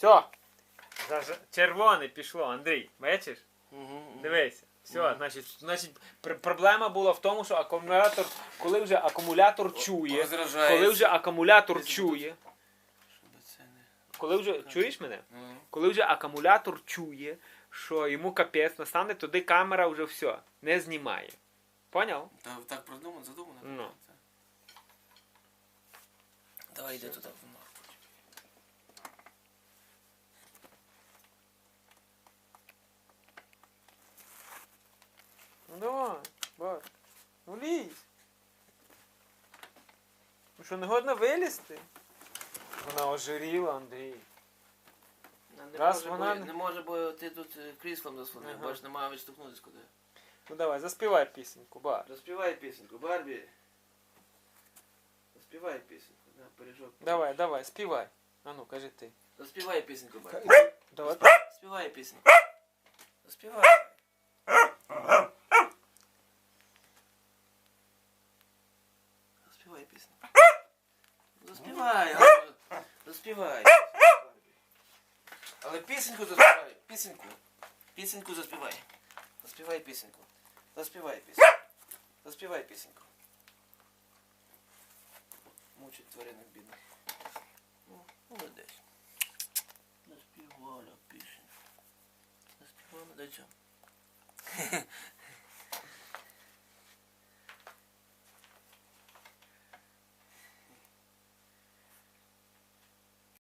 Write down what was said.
Все. Червоне пішло, Андрій. Бачиш? Угу. Дивися. Все, значить, значить, пр- проблема була в тому, що акумулятор, коли вже акумулятор чує, Розражається. коли вже акумулятор чує, Щоб це не... коли вже чуєш мене? Ну, Коли вже акумулятор чує, що йому капець настане, тоді камера вже все, не знімає. Поняв? та, так продумано, задумано. Ну. Давай йди туди в норку. що, не годно вилізти? Вона ожиріла, Андрій. Не, Раз може, вона бо, не- не може, бо ти тут е, кріслом заслонив, Ага. бачиш, немає відштовхнутися куди. Ну давай, заспівай пісеньку, бар. Розпівай пісеньку, Барбі. Розпівай пісеньку, да, пиріжок. Давай, давай, співай. А ну, кажи ти. Розпівай пісеньку, Барбі. Давай. Співай пісеньку. Розпівай. Розпівай пісеньку. Але пісеньку заспівай. Пісеньку. Пісеньку заспівай. Заспівай пісеньку. Заспівай пісеньку. Заспівай пісеньку. Мучить тваринок бідних. Ну, молодець. Заспівала пісеньку. Заспівала, дай цьому.